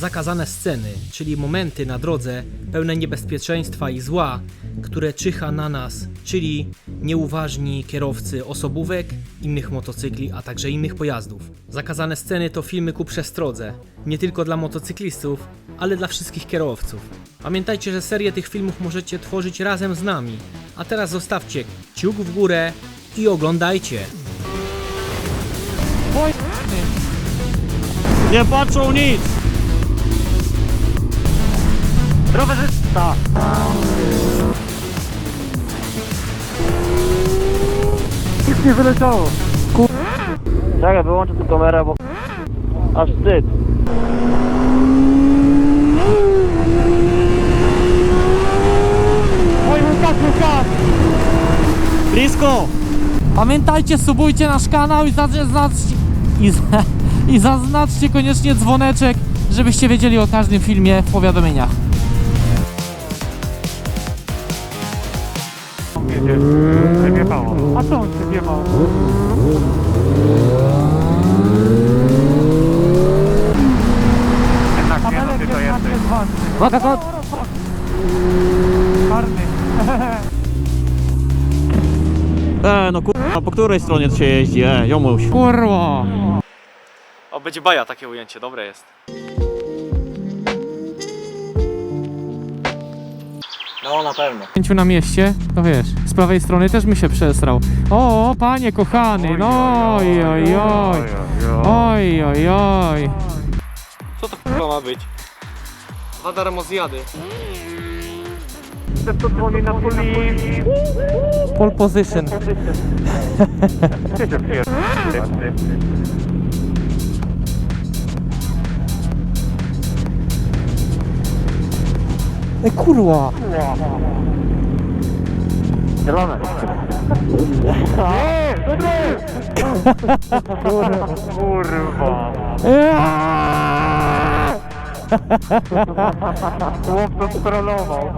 Zakazane sceny, czyli momenty na drodze pełne niebezpieczeństwa i zła, które czyha na nas, czyli nieuważni kierowcy osobówek, innych motocykli, a także innych pojazdów. Zakazane sceny to filmy ku przestrodze, nie tylko dla motocyklistów, ale dla wszystkich kierowców. Pamiętajcie, że serię tych filmów możecie tworzyć razem z nami. A teraz zostawcie kciuk w górę i oglądajcie. Nie patrzą nic! Rowerzysta! Nic nie wyleciało. Czekaj, wyłączę tę kamerę, bo aż wstyd. Oj, ostatni czas! Blisko! Pamiętajcie, subujcie nasz kanał i zaznaczcie, i, i zaznaczcie koniecznie dzwoneczek, żebyście wiedzieli o każdym filmie w powiadomieniach. Wyjechało. A co on się wjechał? Jednak nie, no ty to jesteś. Karny. E, no kurwa, po której stronie się jeździ? E, jomuś. Kurwa! O, będzie baja takie ujęcie, dobre jest. No, na pewno. Pięciu na mieście, to wiesz, z prawej strony też mi się przesrał. O, panie kochany, no oj, oj, oj, oj, oj, oj. Co to chyba ma być? Za darmo zjady. Chcę to dzwoni na policji. Pole position. Gdzie się pierdolę? E, kurwa! Zielone. Kurwa. Eee! Chłop to strolował.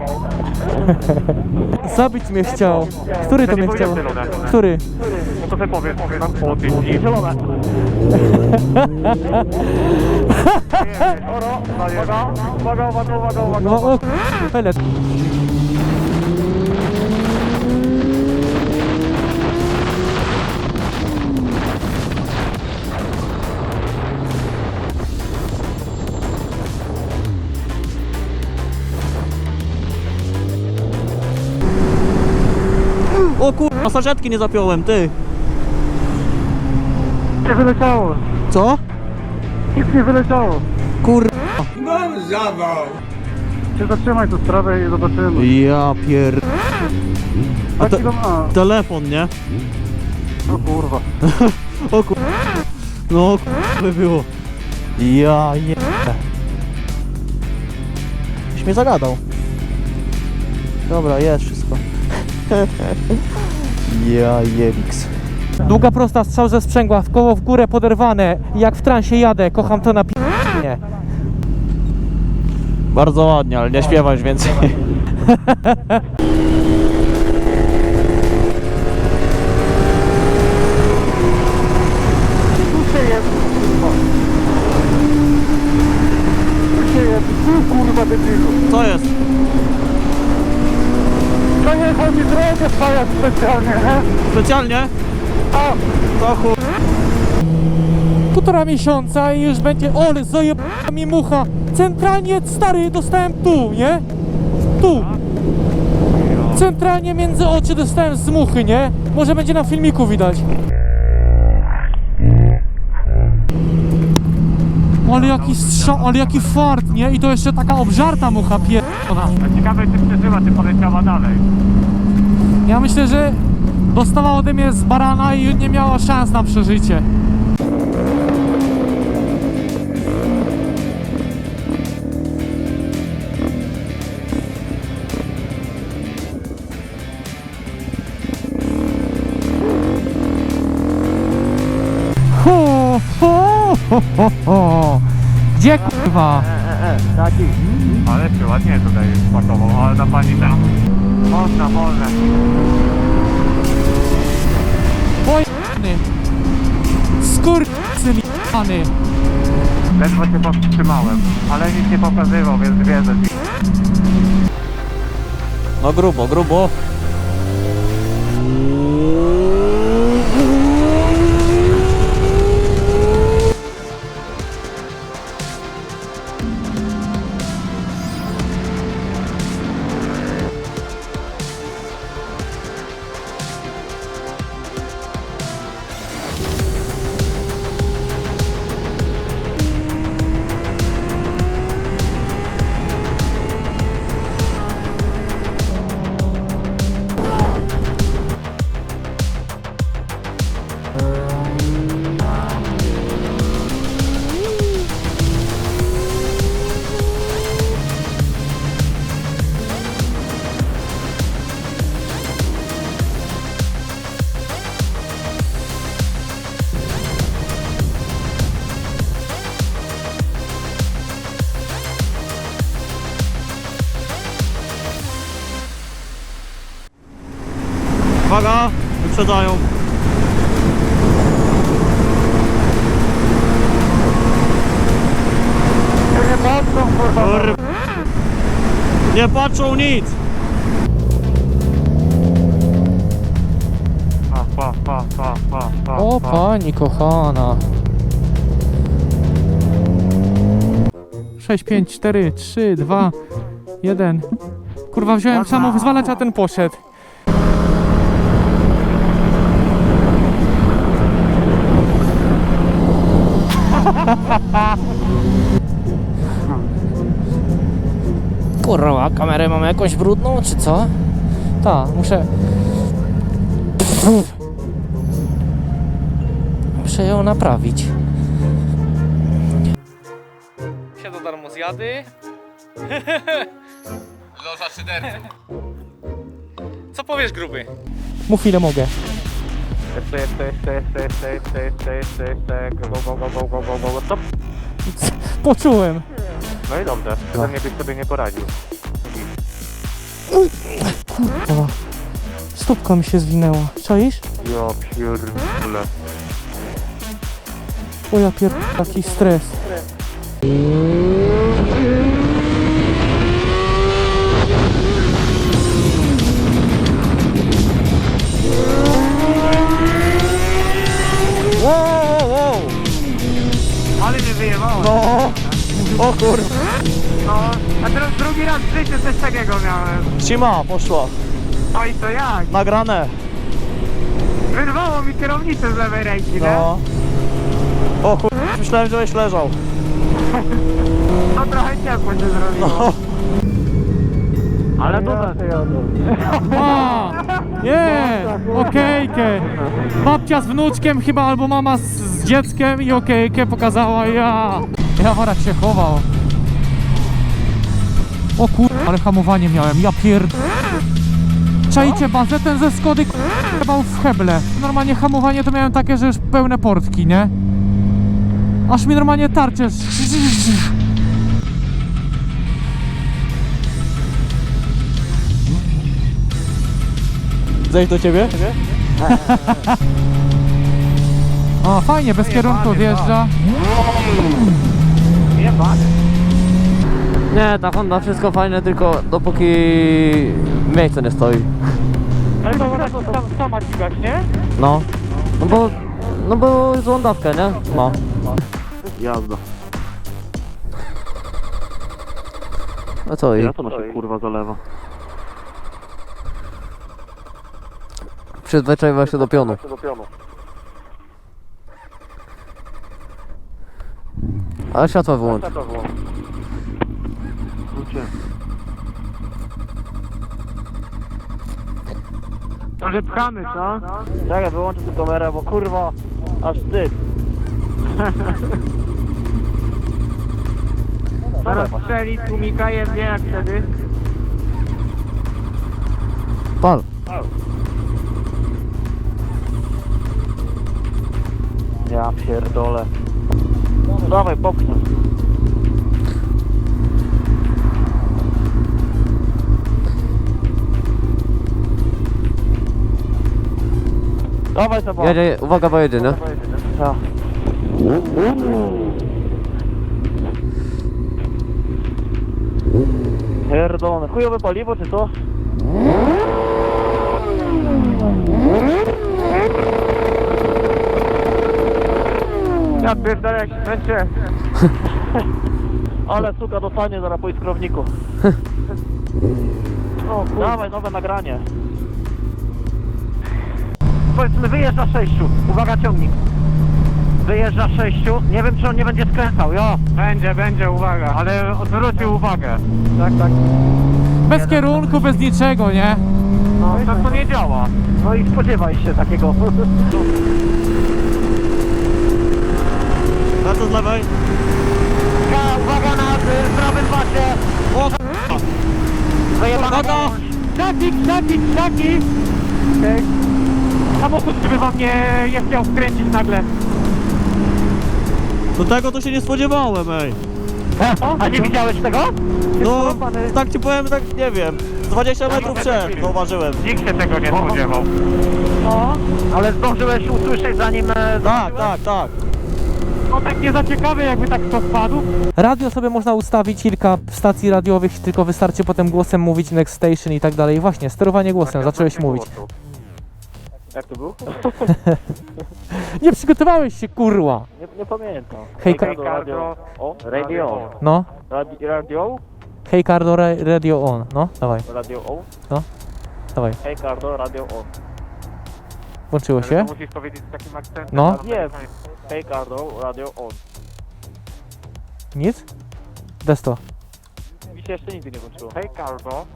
Zabić mnie chciał. Który to mnie chciał? powiem. Który? No to ty powiedz, nam o ty i zielone. Oro, uwaga, uwaga, uwaga, uwaga, uwaga. No o, pelet. O kurwa, saszetki nie zapiąłem, ty. Nie wyleciało. Co? Nic nie wyleciało. Kur... Się zatrzymaj tu sprawę i zobaczymy. Ja pier... A Taki te... to ma. Telefon, nie? O kurwa. O kur... No kurwa by było. Ja je... Już mnie zagadał. Dobra, jest wszystko. Ja jebiks. Długa prosta, strzał ze sprzęgła, w koło w górę poderwane. Jak w transie jadę, kocham to na p***nie. Bardzo ładnie, ale nie śpiewaj już więcej. Tu się jest. Tu się jest. Tu kurwa debilu. Co jest? To nie chodzi drogę spaja specjalnie, nie? Specjalnie? A, To chuj. Półtora miesiąca i już będzie, ole, zajebała mi mucha. Centralnie, stary, dostałem tu, nie? Tu. Centralnie między oczy dostałem z muchy, nie? Może będzie na filmiku widać. Ale jaki strzał, ale jaki fart, nie? I to jeszcze taka obżarta mucha pierdolona. ciekawe czy przeżyła, czy poleciała dalej. Ja myślę, że dostała ode mnie z barana i nie miała szans na przeżycie. Ho, ho, ho. Gdzie kurwa? Taki. Ale się ładnie tutaj spakował, ale na pani tam. Można, można. Oj, Skurczyn jebany. Ledwo się powstrzymałem, ale nic nie pokazywał, więc wiedzę. No grubo, grubo. Uwaga, wyprzedzają. Nie patrzą, kurwa. Kur... Nie patrzą nic. Pa, pa, pa, pa, pa, pa, O pa. pani kochana. 6, 5, 4, 3, 2, 1. Kurwa, wziąłem samo wyzwalać, a ten poszedł. Kurwa, kamerę mam jakąś brudną, czy co? Tak, muszę... Muszę ją naprawić. Się do darmo zjady. Loża szydercy. Co powiesz, gruby? Mów ile mogę. Jeszcze, jeszcze, jeszcze, jeszcze, jeszcze, jeszcze, jeszcze, jeszcze, jeszcze, go, go, go, go, go, go, go, stop. Poczułem. No i dobrze, ze mnie byś sobie nie poradził. Kurwa. Stópka mi się zwinęła. Czaisz? Ja pierdolę. O ja pier... taki stres. Wyjebało. No. O kur... No, a teraz drugi raz w życiu coś takiego miałem. Cima poszła. No i to jak? Nagrane. Wyrwało mi kierownicę z lewej ręki, No. O kur... Myślałem, że byś leżał. nie? No trochę ciepło się zrobiło. No. Ale to sobie A! Nie! Okejkę! Babcia z wnuczkiem chyba, albo mama z, z dzieckiem i okejkę pokazała ja. Ja warak się chował. O kur... ale hamowanie miałem, ja pier... Czajcie bazę, ten ze Skody k***bał w heble. Normalnie hamowanie to miałem takie, że już pełne portki, nie? Aż mi normalnie tarcze... Zejść do ciebie? O, fajnie, bez kierunku wjeżdża. Nie bany. Nie, ta Honda wszystko fajne, tylko dopóki miejsce nie stoi. Ale to teraz sam, sama dźgać, nie? No. No bo... No bo złą dawkę, nie? Ma. Jazda. A co i? Ja to nasze kurwa zalewa. Przyzwyczaiła się do pionu. do pionu. Ale światła wyłącz. Może pchamy, co? Czekaj, wyłączę tę kamerę, bo kurwa, aż wstyd. Zaraz strzeli tłumika, jest nie jak wtedy. Pal. Ja pierdolę. No dawaj, popchnij. Dawaj, dawaj. Jedzie, uwaga, bo jedzie, no. Pierdolone. Chujowe paliwo, czy co? Ja pierdolę jak się męczę. Ale suka dostanie zaraz po iskrowniku. O. Dawaj, nowe nagranie. Powiedzmy wyjeżdża sześciu. Uwaga ciągnik. Wyjeżdża sześciu. Nie wiem czy on nie będzie skręcał, jo. Będzie, będzie, uwaga, ale odwrócił uwagę. Tak, tak. Bez kierunku, bez niczego, nie? No i tak to nie działa. No i spodziewaj się takiego. Na to z lewej. Ja, uwaga na y, prawym pasie. O, Wyjebana Uwaga! Szaki, szaki, szaki. Okej. Samochód, żeby wam nie, nie chciał skręcić nagle. do tego to się nie spodziewałem, ej. A nie widziałeś tego? No, tak ci powiem, tak nie wiem. z 20 metrów przed, zauważyłem. Nikt się tego nie spodziewał. No. Ale zdążyłeś usłyszeć zanim... e, Tak, tak, tak. No tak nie za ciekawe jakby tak to spadł. Radio sobie można ustawić, kilka stacji radiowych, tylko wystarczy potem głosem mówić next station i tak dalej. Właśnie, sterowanie głosem, zacząłeś mówić. Jak to był? Nie przygotowałeś się, kurwa! Nie, nie pamiętam. Hej, Ka- radio. O, radio. No, Radio? Radio? hej Cardo, ra- radio on, no, dawaj, Radio on. dawaj, Hej Cardo, radio on. włączyło się? Musisz powiedzieć z takim akcentem. No. Nie. Hej Cardo, radio on. Nic? Desto. Mi się jeszcze nigdy nie włączyło. Hej Cardo.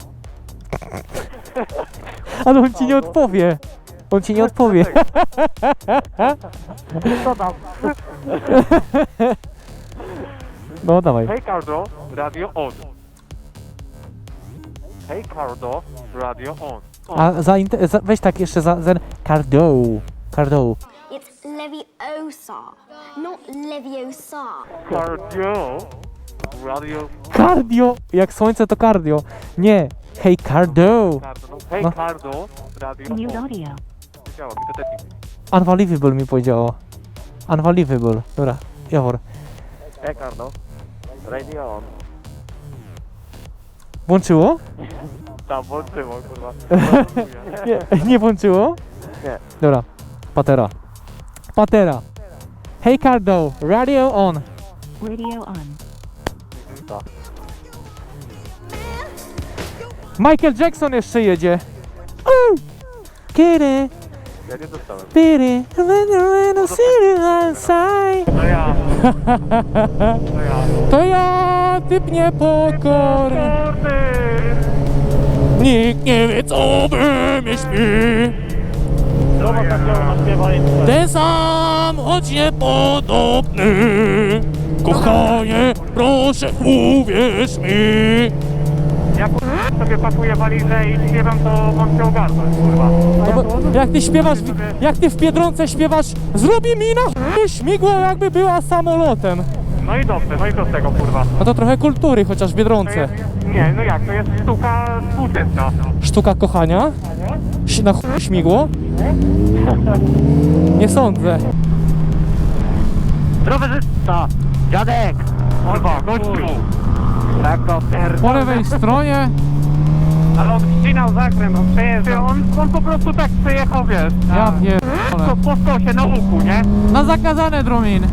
Ale on ci nie odpowie! On ci nie odpowie. Co tam? No, dawaj. Hej Cardo, radio on. Hej Cardo, radio on. A za, inte- za weź tak jeszcze za ten Cardo. Cardo. Leviosa, not Leviosa. Cardio, radio Cardio! Jak słońce to cardio. Nie. Hej Cardo. Cardo. No, hej No. Cardo, radio on. Działa, mi to też nie Unbelievable mi powiedziało. Unbelievable. Dobra, Jawor. Hej Cardo, radio on. Włączyło? Tam włączyło, kurwa. Nie, nie włączyło? Nie. Dobra. Patera. Patera. Hej Cardo. Radio on. Radio on. Michael Jackson jeszcze jedzie. Kitty. Ja nie dostałem. Pity. When you're in a city outside. To ja. To ja. To ja, typ niepokorny. Nikt nie wie, co we mnie śpi. Ten sam, choć niepodobny. Kochanie, proszę, uwierz mi. Jak sobie pakuję walizę i śpiewam, to mam się ogarnąć, kurwa. No bo jak ty śpiewasz, w- jak ty w Biedronce śpiewasz, zrobi mi na chuj śmigło, jakby była samolotem. No i dobrze, no i co z tego, kurwa? No to trochę kultury, chociaż w To Biedronce. jest, nie, no jak, to jest sztuka współczesna. Sztuka kochania? Ś- Na chuj śmigło? Nie sądzę. Rowerzysta! Dziadek! Kurwa, gościu. Tak to Po lewej stronie. Ale on ścinał zakręt, on przejeżdżał. On, on po prostu tak przejechał, wiesz. Ja pierdolę. po, po skosie na łuku, nie? Na zakazane, Drumin.